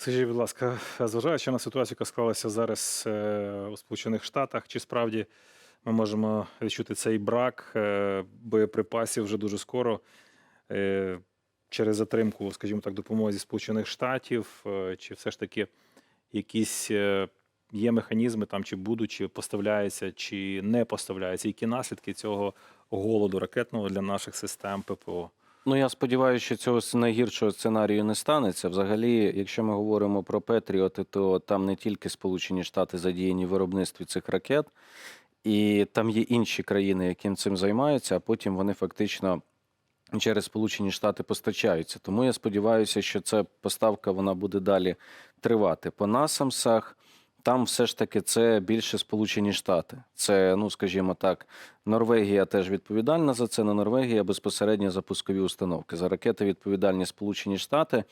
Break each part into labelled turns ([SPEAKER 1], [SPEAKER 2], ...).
[SPEAKER 1] Скажіть, будь ласка, зважаючи на ситуацію, яка склалася зараз е, у Сполучених Штатах, чи справді ми можемо відчути цей брак е, боєприпасів вже дуже скоро е, через затримку, скажімо так, допомоги зі Сполучених Штатів, чи все ж таки якісь є механізми там, чи будуть, чи поставляються, чи не поставляються, які наслідки цього голоду ракетного для наших систем ППО?
[SPEAKER 2] Ну, я сподіваюся, що цього найгіршого сценарію не станеться. Взагалі, якщо ми говоримо про Петріоти, то там не тільки Сполучені Штати задіяні в виробництві цих ракет, і там є інші країни, яким цим займаються, а потім вони фактично через Сполучені Штати постачаються. Тому я сподіваюся, що ця поставка вона буде далі тривати. По насамсах. Там все ж таки це більше Сполучені Штати. Це, ну скажімо так, Норвегія теж відповідальна за це. На Норвегія безпосередньо за пускові установки. За ракети відповідальні Сполучені Штати.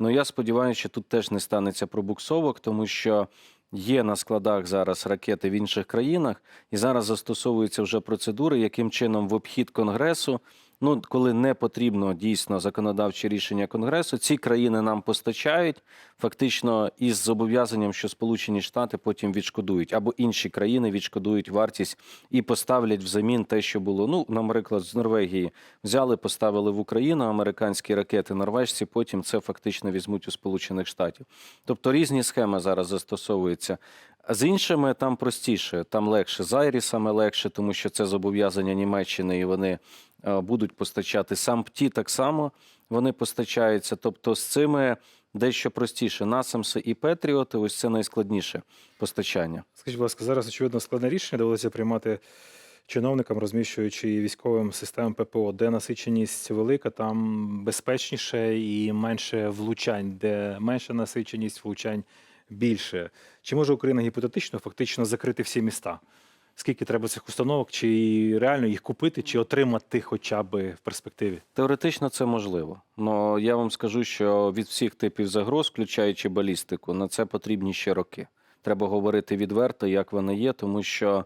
[SPEAKER 2] Ну я сподіваюся, що тут теж не станеться пробуксовок, тому що є на складах зараз ракети в інших країнах, і зараз застосовуються вже процедури, яким чином в обхід конгресу. Ну, коли не потрібно дійсно законодавче рішення конгресу, ці країни нам постачають фактично із зобов'язанням, що Сполучені Штати потім відшкодують, або інші країни відшкодують вартість і поставлять взамін те, що було. Ну, наприклад, з Норвегії взяли, поставили в Україну американські ракети, норвежці потім це фактично візьмуть у Сполучених Штатів. Тобто різні схеми зараз застосовуються. З іншими там простіше, там легше. З Айрісами легше, тому що це зобов'язання Німеччини, і вони будуть постачати. Сам ПТІ так само вони постачаються. Тобто з цими дещо простіше. Насамси і Петріоти, ось це найскладніше постачання.
[SPEAKER 1] Скажіть, будь ласка, зараз очевидно складне рішення довелося приймати чиновникам, розміщуючи військовим системам ППО, де насиченість велика, там безпечніше і менше влучань, де менша насиченість влучань більше. Чи може Україна гіпотетично фактично закрити всі міста? Скільки треба цих установок, чи реально їх купити, чи отримати хоча б в перспективі?
[SPEAKER 2] Теоретично це можливо. але я вам скажу, що від всіх типів загроз, включаючи балістику, на це потрібні ще роки. Треба говорити відверто, як вони є, тому що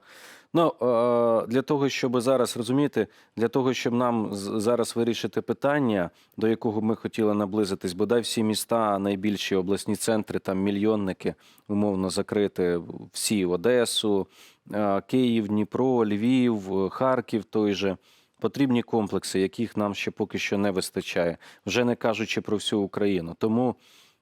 [SPEAKER 2] ну е, для того, щоб зараз розумієте, для того, щоб нам зараз вирішити питання, до якого ми хотіли наблизитись, бодай всі міста, найбільші обласні центри, там мільйонники, умовно закрити всі Одесу, Київ, Дніпро, Львів, е, Харків той же. Потрібні комплекси, яких нам ще поки що не вистачає, вже не кажучи про всю Україну. Тому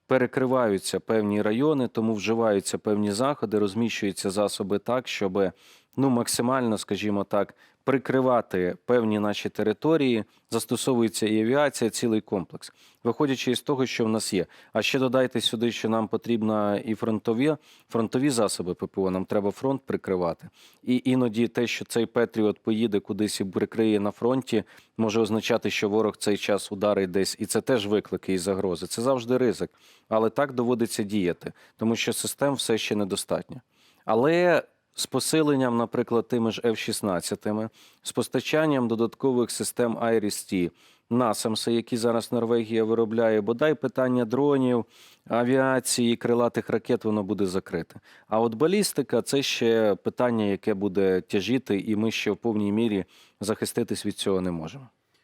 [SPEAKER 2] перекриваються певні райони, тому вживаються певні заходи, розміщуються засоби так, щоб ну максимально, скажімо так, прикривати певні наші території. Застосовується і авіація, цілий комплекс, виходячи із того, що в нас є. А ще додайте сюди, що нам потрібно і фронтові фронтові засоби ППО. Нам треба фронт прикривати. І іноді те, що цей Петріот поїде кудись і прикриє на фронті, може означати, що ворог цей час ударить десь, і це теж виклики і загрози. Це завжди ризик. Але так доводиться діяти, тому що систем все ще недостатньо. Але з посиленням, наприклад, тими ж F-16, з постачанням додаткових систем IRIS-T, насамси, які зараз Норвегія виробляє, бодай питання дронів, авіації, крилатих ракет, воно буде закрите. А от балістика це ще питання, яке буде тяжіти, і ми ще в повній мірі захиститись від цього не можемо.